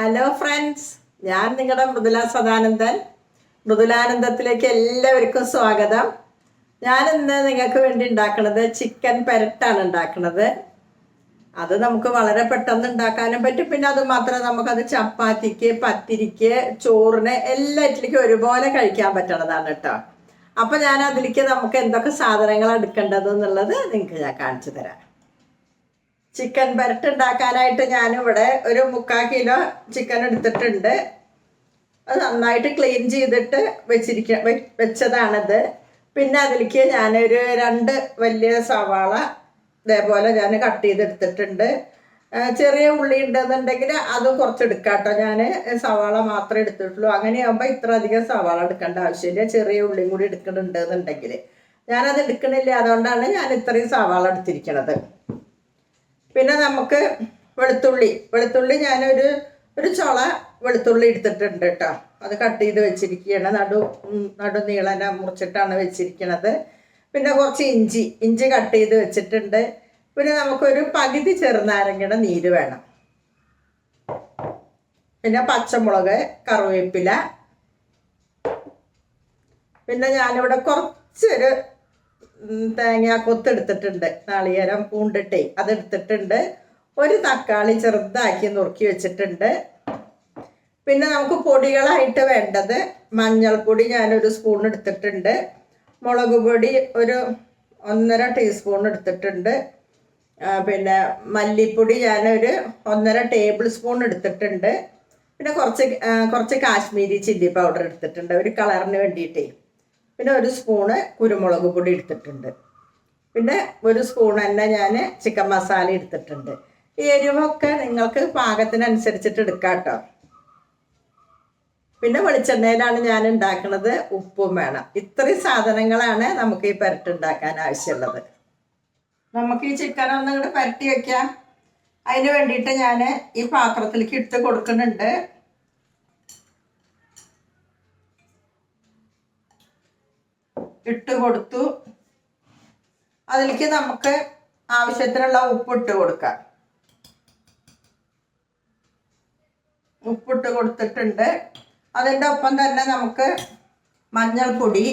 Hello friends ഞാൻ നിങ്ങളുടെ മൃദുല സദാനന്ദൻ. മൃദുലാനന്ദത്തിലേക്ക് എല്ലാവർക്കും സ്വാഗതം. ഞാൻ ഇന്ന് നിങ്ങൾക്ക് വേണ്ടി ഉണ്ടാക്കുന്നത് ചിക്കൻ പെരട്ടാണ് ഉണ്ടാക്കുന്നത്. അത് നമുക്ക് വളരെ പെട്ടെന്ന് ഉണ്ടാക്കാനും പറ്റും. പിന്നെ അത് മാത്രമേ നമുക്കത് ചപ്പാത്തിക്ക് പത്തിരിക്ക് ചോറിന് എല്ലാറ്റിലേക്കും ഒരുപോലെ കഴിക്കാൻ പറ്റണതാണ് കേട്ടോ അപ്പൊ ഞാൻ അതിലേക്ക് നമുക്ക് എന്തൊക്കെ സാധനങ്ങൾ എടുക്കേണ്ടത് എന്നുള്ളത് നിങ്ങൾക്ക് ഞാൻ കാണിച്ചു തരാം. ചിക്കൻ ബരട്ട് ഉണ്ടാക്കാനായിട്ട് ഞാനിവിടെ ഒരു മുക്കാൽ കിലോ ചിക്കൻ എടുത്തിട്ടുണ്ട്. അത് നന്നായിട്ട് ക്ലീൻ ചെയ്തിട്ട് വെച്ചിരിക്ക വെച്ചതാണിത്. പിന്നെ അതിലേക്ക് ഞാനൊരു രണ്ട് വലിയ സവാള ഇതേപോലെ ഞാൻ കട്ട് ചെയ്തെടുത്തിട്ടുണ്ട്. ചെറിയ ഉള്ളി ഉണ്ടെന്നുണ്ടെങ്കിൽ അത് കുറച്ച് എടുക്കാം കേട്ടോ ഞാൻ സവാള മാത്രമേ എടുത്തിട്ടുള്ളൂ. അങ്ങനെയാകുമ്പോൾ ഇത്ര അധികം സവാള എടുക്കേണ്ട ആവശ്യമില്ല. ചെറിയ ഉള്ളിയും കൂടി എടുക്കുന്നുണ്ട് ഞാനത് എടുക്കണില്ല. അതുകൊണ്ടാണ് ഞാൻ ഇത്രയും സവാള എടുത്തിരിക്കണത്. പിന്നെ നമുക്ക് വെളുത്തുള്ളി. വെളുത്തുള്ളി ഞാനൊരു ഒരു ചുള വെളുത്തുള്ളി എടുത്തിട്ടുണ്ട് കേട്ടോ. അത് കട്ട് ചെയ്ത് വെച്ചിരിക്കുകയാണ്. നടു ഉം, നടു നീളന മുറിച്ചിട്ടാണ് വെച്ചിരിക്കണത്. പിന്നെ കുറച്ച് ഇഞ്ചി ഇഞ്ചി കട്ട് ചെയ്ത് വെച്ചിട്ടുണ്ട്. പിന്നെ നമുക്കൊരു പകുതി ചെറുനാരങ്ങയുടെ നീര് വേണം. പിന്നെ പച്ചമുളക് കറിവേപ്പില. പിന്നെ ഞാനിവിടെ കുറച്ചൊരു തേങ്ങ കൊത്തെടുത്തിട്ടുണ്ട്. നാളികേരം പൂണ്ടിട്ടേ അതെടുത്തിട്ടുണ്ട്. ഒരു തക്കാളി ചെറുതാക്കി നുറുക്കി വെച്ചിട്ടുണ്ട്. പിന്നെ നമുക്ക് പൊടികളായിട്ട് വേണ്ടത് മഞ്ഞൾപ്പൊടി ഞാനൊരു സ്പൂൺ എടുത്തിട്ടുണ്ട്. മുളക് പൊടി ഒരു ഒന്നര ടീസ്പൂൺ എടുത്തിട്ടുണ്ട്. പിന്നെ മല്ലിപ്പൊടി ഞാനൊരു ഒന്നര ടേബിൾ സ്പൂൺ എടുത്തിട്ടുണ്ട്. പിന്നെ കുറച്ച് കുറച്ച് കാശ്മീരി ചില്ലി പൗഡർ എടുത്തിട്ടുണ്ട്. ഒരു കളറിന് വേണ്ടിയിട്ടേ. പിന്നെ ഒരു സ്പൂണ് കുരുമുളക് പൊടി എടുത്തിട്ടുണ്ട്. പിന്നെ ഒരു സ്പൂൺ തന്നെ ഞാൻ ചിക്കൻ മസാല എടുത്തിട്ടുണ്ട്. ഈ എരിവൊക്കെ നിങ്ങൾക്ക് പാകത്തിനനുസരിച്ചിട്ട് എടുക്കാം കേട്ടോ. പിന്നെ വെളിച്ചെണ്ണയിലാണ് ഞാൻ ഉണ്ടാക്കുന്നത് ഉപ്പും വേണം. ഇത്രയും സാധനങ്ങളാണ് നമുക്ക് ഈ പെരട്ട് ഉണ്ടാക്കാൻ ആവശ്യമുള്ളത്. നമുക്ക് ഈ ചിക്കൻ ഒന്നും കൂടെ പരട്ടി വെക്കാം. അതിന് വേണ്ടിയിട്ട് ഞാൻ ഈ പാത്രത്തിലേക്ക് ഇട്ട് കൊടുക്കുന്നുണ്ട്. ഇട്ട് കൊടുത്തു. അതിലേക്ക് നമുക്ക് ആവശ്യത്തിനുള്ള ഉപ്പിട്ട് കൊടുക്കാം. ഉപ്പിട്ട് കൊടുത്തിട്ടുണ്ട്. അതിന്റെ ഒപ്പം തന്നെ നമുക്ക് മഞ്ഞൾപ്പൊടി.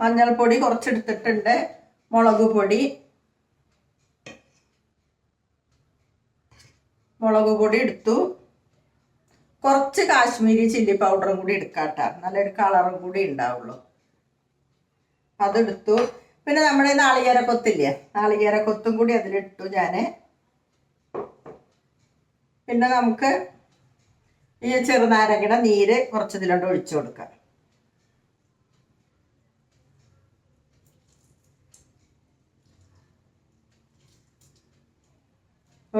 മഞ്ഞൾപ്പൊടി കുറച്ചെടുത്തിട്ടുണ്ട്. മുളക് പൊടി. മുളക് പൊടി എടുത്തു. കുറച്ച് കാശ്മീരി ചില്ലി പൗഡറും കൂടി എടുക്കാട്ടോ. നല്ലൊരു കളറും കൂടി ഉണ്ടാവുള്ളൂ. അതെടുത്തു. പിന്നെ നമ്മുടെ നാളികേര കൊത്തില്ലേ? നാളികേര കൊത്തും കൂടി അതിലിട്ടു ഞാൻ പിന്നെ നമുക്ക് ഈ ചെറുനാരങ്ങയുടെ നീര് കുറച്ച് ഇതിലോട്ട് ഒഴിച്ചു കൊടുക്കാം.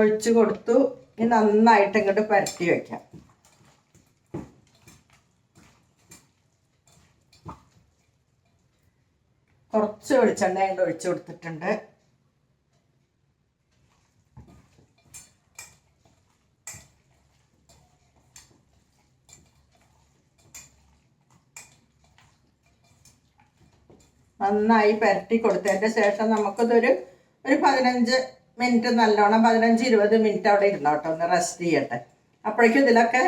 ഒഴിച്ചു കൊടുത്തു. ഇനി നന്നായിട്ട് ഇങ്ങോട്ട് പരത്തി വെക്കാം കുറച്ച് വെളിച്ചെണ്ണ കൊണ്ട് ഒഴിച്ചു കൊടുത്തിട്ടുണ്ട്. നന്നായി പുരട്ടി കൊടുത്തതിന്റെ ശേഷം നമുക്കിതൊരു ഒരു പതിനഞ്ച് മിനിറ്റ് നല്ലോണം പതിനഞ്ച് ഇരുപത് മിനിറ്റ് അവിടെ ഇരുന്നോട്ടെ ഒന്ന് റെസ്റ്റ് ചെയ്യട്ടെ. അപ്പോഴേക്കും ഇതിലൊക്കെ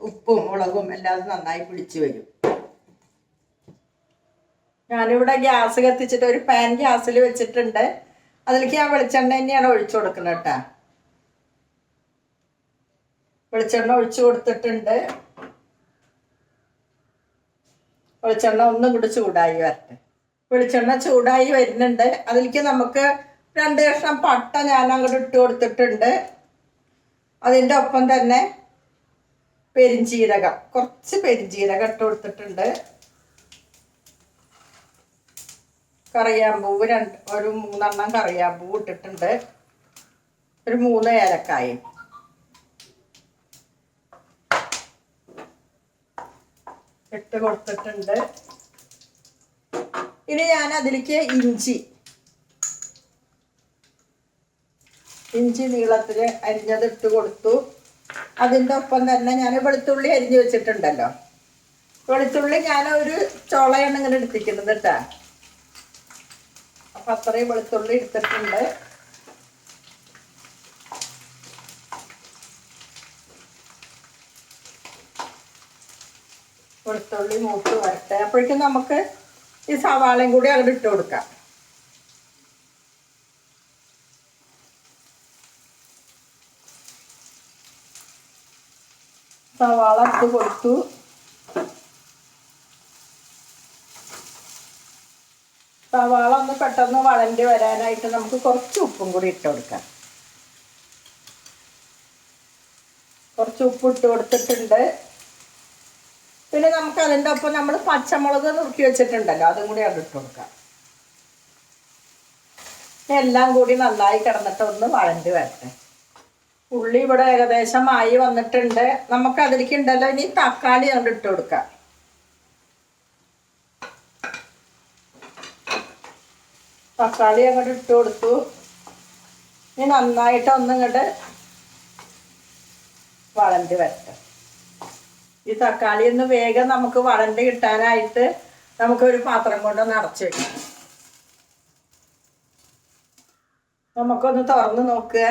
ഉപ്പും മുളകും എല്ലാം നന്നായി പിടിച്ചു വരും. ഞാനിവിടെ ഗ്യാസ് കത്തിച്ചിട്ട് ഒരു പാൻ ഗ്യാസിൽ വെച്ചിട്ടുണ്ട്. അതിലേക്ക് ഞാൻ വെളിച്ചെണ്ണ തന്നെയാണ് ഒഴിച്ചു കൊടുക്കുന്നത് കേട്ടാ. വെളിച്ചെണ്ണ ഒഴിച്ചു കൊടുത്തിട്ടുണ്ട്. വെളിച്ചെണ്ണ ഒന്നും കൂടി ചൂടായി വരട്ടെ. വെളിച്ചെണ്ണ ചൂടായി വരുന്നുണ്ട്. അതിലേക്ക് നമുക്ക് രണ്ട് കഷ്ണം പട്ട ഞാൻ അങ്ങോട്ട് ഇട്ട് കൊടുത്തിട്ടുണ്ട്. അതിന്റെ ഒപ്പം തന്നെ പെരിഞ്ചീരകം കുറച്ച് പെരിഞ്ചീരകം ഇട്ട് കൊടുത്തിട്ടുണ്ട്. കറിയാമ്പൂവ് രണ്ട് ഒരു മൂന്നെണ്ണം കറിയാമ്പൂവ് ഇട്ടിട്ടുണ്ട്. ഒരു മൂന്ന് ഏലക്കായും. ഇട്ട് കൊടുത്തിട്ടുണ്ട്. ഇനി ഞാൻ അതിലേക്ക് ഇഞ്ചി. ഇഞ്ചി നീളത്തിൽ അരിഞ്ഞത് ഇട്ട് കൊടുത്തു. അതിന്റെ ഒപ്പം തന്നെ ഞാൻ വെളുത്തുള്ളി അരിഞ്ഞു വെച്ചിട്ടുണ്ടല്ലോ. വെളുത്തുള്ളി ഞാൻ ഒരു ചോളയെണ്ണ ഇങ്ങനെ എടുത്തിരിക്കുന്നത് കേട്ടാ. അപ്പം അത്രയും വെളുത്തുള്ളി എടുത്തിട്ടുണ്ട്. വെളുത്തുള്ളി മൂത്ത് വരട്ടെ. അപ്പോഴേക്കും നമുക്ക് ഈ സവാളയും കൂടി അങ്ങോട്ട് ഇട്ട് കൊടുക്കാം. സവാള ഇട്ട് കൊടുത്തു. സവാള ഒന്ന് പെട്ടെന്ന് വളണ്ടി വരാനായിട്ട് നമുക്ക് കുറച്ച് ഉപ്പും കൂടി ഇട്ട് കൊടുക്കാം. കുറച്ച് ഉപ്പ് ഇട്ട് കൊടുത്തിട്ടുണ്ട്. പിന്നെ നമുക്ക് അതിന്റെ ഒപ്പം നമ്മൾ പച്ചമുളക് നുറുക്കി വെച്ചിട്ടുണ്ടല്ലോ അതും കൂടി അത് ഇട്ട് കൊടുക്കാം. എല്ലാം കൂടി നന്നായി കിടന്നിട്ട് ഒന്ന് വഴണ്ടി വരട്ടെ. ഉള്ളി ഇവിടെ ഏകദേശം ആയി വന്നിട്ടുണ്ട്. നമുക്ക് അതിലേക്ക് ഉണ്ടല്ലോ ഇനി തക്കാളി അങ്ങോട്ട് ഇട്ട് കൊടുക്കാം. തക്കാളി അങ്ങോട്ട് ഇട്ട് കൊടുത്തു. ഇനി നന്നായിട്ട് ഒന്നിങ്ങോട്ട് വളണ്ട് വരട്ടെ. ഈ തക്കാളി ഒന്ന് വേഗം നമുക്ക് വളണ്ട് കിട്ടാനായിട്ട് നമുക്കൊരു പാത്രം കൊണ്ടൊന്ന് അടച്ചു വെക്കാം. നമുക്കൊന്ന് തുറന്ന് നോക്കുക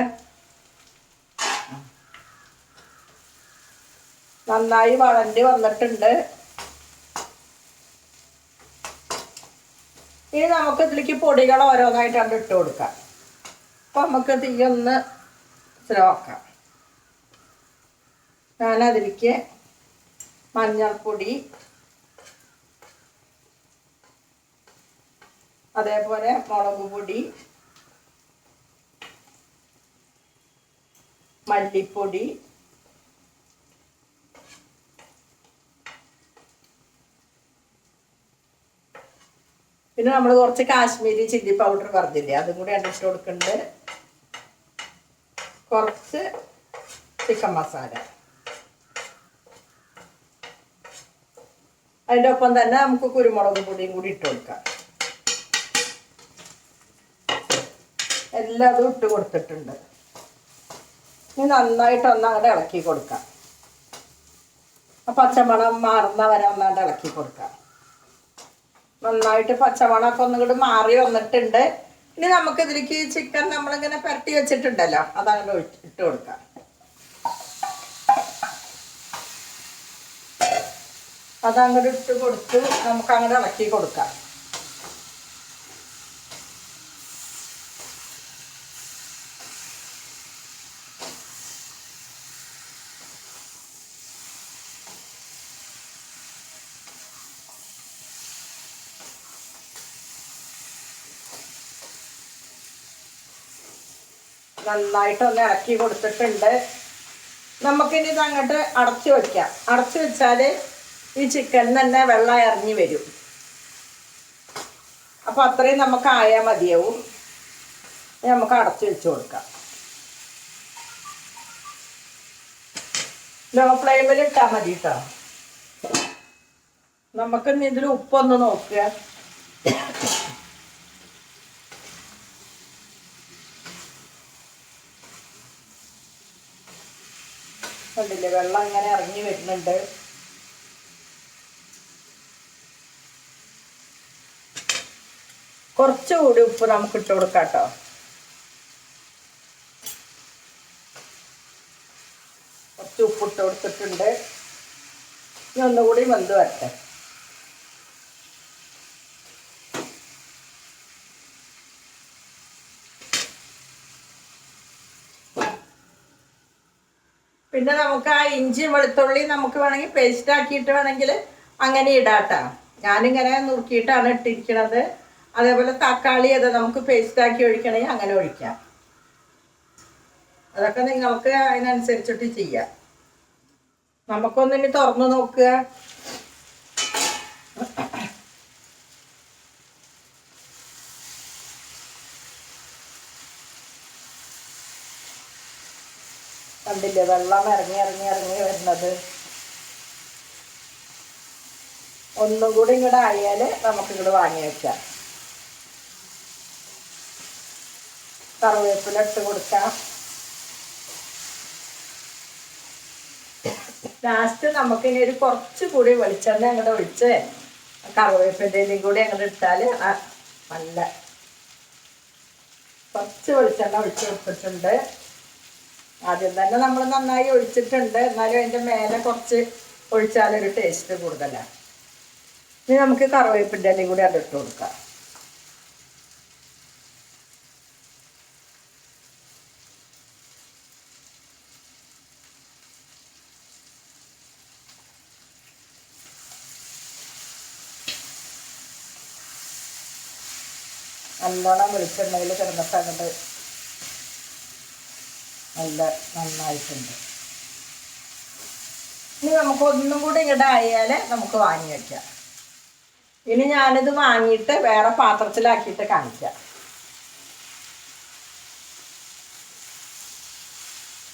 നന്നായി വളണ്ടി വന്നിട്ടുണ്ട്. ഇനി നമുക്ക് ഇതിലേക്ക് പൊടികൾ ഓരോന്നായിട്ടാണ് ഇട്ട് കൊടുക്കാം. അപ്പം നമുക്ക് തീയൊന്ന് സ്ലോ ആക്കാം ഞാനതിലേക്ക് മഞ്ഞൾപ്പൊടി അതേപോലെ മുളക് പൊടി മല്ലിപ്പൊടി പിന്നെ നമ്മൾ കുറച്ച് കാശ്മീരി ചില്ലി പൗഡർ പറഞ്ഞില്ലേ അതും കൂടി ഇട്ട് കൊടുക്കുന്നുണ്ട് കുറച്ച് ചിക്കൻ മസാല അതിന്റെ ഒപ്പം തന്നെ നമുക്ക് കുരുമുളക് പൊടിയും കൂടി ഇട്ട് കൊടുക്കാം. എല്ലാതും ഇട്ട് കൊടുത്തിട്ടുണ്ട്. ഇനി നന്നായിട്ട് ഒന്ന് അങ്ങോട്ട് ഇളക്കി കൊടുക്കാം. ആ പച്ചമണം മാറുന്ന വരെ ഒന്നാണ്ട് ഇളക്കി കൊടുക്കാം. നന്നായിട്ട് പച്ചമണമൊക്കെ ഒന്നുകൂടി മാറി വന്നിട്ടുണ്ട്. ഇനി നമുക്ക് ഇതിലേക്ക് ചിക്കൻ നമ്മളിങ്ങനെ പുരട്ടി വെച്ചിട്ടുണ്ടല്ലോ അതങ്ങനെ ഇട്ട് കൊടുക്കാം. അതങ്ങോട്ട് ഇട്ട് കൊടുത്ത് നമുക്ക് അങ്ങോട്ട് ഇളക്കി കൊടുക്കാം. നന്നായിട്ടൊന്ന് ഇളക്കി കൊടുത്തിട്ടുണ്ട്. നമുക്കിനി ഇത് അങ്ങോട്ട് അടച്ചു വയ്ക്കാം അടച്ചു വെച്ചാൽ ഈ ചിക്കൻ തന്നെ വെള്ളം ഇറങ്ങി വരും. അപ്പോൾ അത്രയും നമുക്ക് ആയാൽ മതിയാവും നമുക്ക് അടച്ചു വെച്ച് കൊടുക്കാം. ലോ ഫ്ലെയിമിൽ ഇട്ടാൽ മതി കേട്ടോ നമുക്കിന്ന് ഇതിൽ ഉപ്പൊന്ന് നോക്കുക. കണ്ടില്ലേ? വെള്ളം ഇങ്ങനെ ഇറങ്ങി വരുന്നുണ്ട്. കുറച്ചുകൂടി ഉപ്പ് നമുക്ക് ഇട്ട് കൊടുക്കാം കേട്ടോ. കുറച്ച് ഉപ്പ് ഇട്ട് കൊടുത്തിട്ടുണ്ട്. ഇനി ഒന്നുകൂടി വെന്ത് വരട്ടെ. പിന്നെ നമുക്ക് ആ ഇഞ്ചി വെളുത്തുള്ളി നമുക്ക് വേണമെങ്കിൽ പേസ്റ്റ് ആക്കിയിട്ട് വേണമെങ്കിൽ അങ്ങനെ ഇടാട്ടോ. ഞാനിങ്ങനെ നുറുക്കിയിട്ടാണ് ഇട്ടിരിക്കുന്നത് അതേപോലെ തക്കാളി അത് നമുക്ക് പേസ്റ്റ് ആക്കി ഒഴിക്കണമെങ്കിൽ അങ്ങനെ ഒഴിക്കാം. അതൊക്കെ നിങ്ങൾക്ക് അതിനനുസരിച്ചിട്ട് ചെയ്യാം. നമുക്കൊന്നിനി തുറന്നു നോക്കുക. കണ്ടില്ലേ വെള്ളം ഇറങ്ങി ഇറങ്ങി ഇറങ്ങി വരുന്നത്. ഒന്നുകൂടി ഇങ്ങോട്ട് ആയാൽ നമുക്ക് ഇങ്ങോട്ട് വാങ്ങി വെക്കാം. കറിവേപ്പില ഇട്ട് കൊടുക്കാം. ലാസ്റ്റ് നമുക്കിനി ഒരു കുറച്ച് കൂടി വെളിച്ചെണ്ണ അങ്ങോട്ട് ഒഴിച്ച് കറിവേപ്പിന്റെയും കൂടി അങ്ങോട്ട് ഇട്ടാൽ നല്ല കുറച്ച് വെളിച്ചെണ്ണ ഒഴിച്ച് കൊടുത്തിട്ടുണ്ട്. ആദ്യം തന്നെ നമ്മൾ നന്നായി ഒഴിച്ചിട്ടുണ്ട്. എന്നാലും അതിന്റെ മേലെ കുറച്ച് ഒഴിച്ചാലൊരു ടേസ്റ്റ് കൂടുതലാണ് ഇനി നമുക്ക് കറിവേപ്പിന്റെ ഇലയും കൂടി അതിട്ട് കൊടുക്കാം. നല്ലോണം വെളിച്ചെണ്ണയിൽ കിടന്നിട്ട് അങ്ങോട്ട് നല്ല നന്നായിട്ടുണ്ട്. ഇനി നമുക്ക് ഒന്നും കൂടി ഇങ്ങോട്ട് നമുക്ക് വാങ്ങി വയ്ക്കാം ഇനി ഞാനിത് വാങ്ങിയിട്ട് വേറെ പാത്രത്തിലാക്കിയിട്ട് കാണിക്കാം.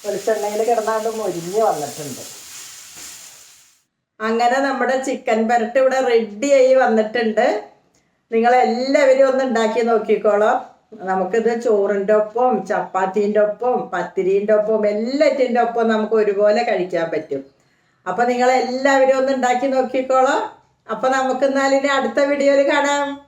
വെളിച്ചെണ്ണയിൽ കിടന്നാണ്ട് മൊരിഞ്ഞ് വന്നിട്ടുണ്ട്. അങ്ങനെ നമ്മുടെ ചിക്കൻ പെരട്ട് ഇവിടെ റെഡിയായി വന്നിട്ടുണ്ട്. നിങ്ങളെല്ലാവരും ഒന്ന് ഉണ്ടാക്കി നോക്കിക്കോളാം. നമുക്കിത് ചോറിന്റെ ഒപ്പം ചപ്പാത്തീന്റെ ഒപ്പം പത്തിരീന്റെ ഒപ്പം എല്ലാറ്റിന്റെ ഒപ്പം നമുക്ക് ഒരുപോലെ കഴിക്കാൻ പറ്റും. അപ്പം നിങ്ങളെല്ലാവരും ഒന്ന് ഉണ്ടാക്കി നോക്കിക്കോളാം. അപ്പം നമുക്ക് ഇനി അടുത്ത വീഡിയോയിൽ കാണാം.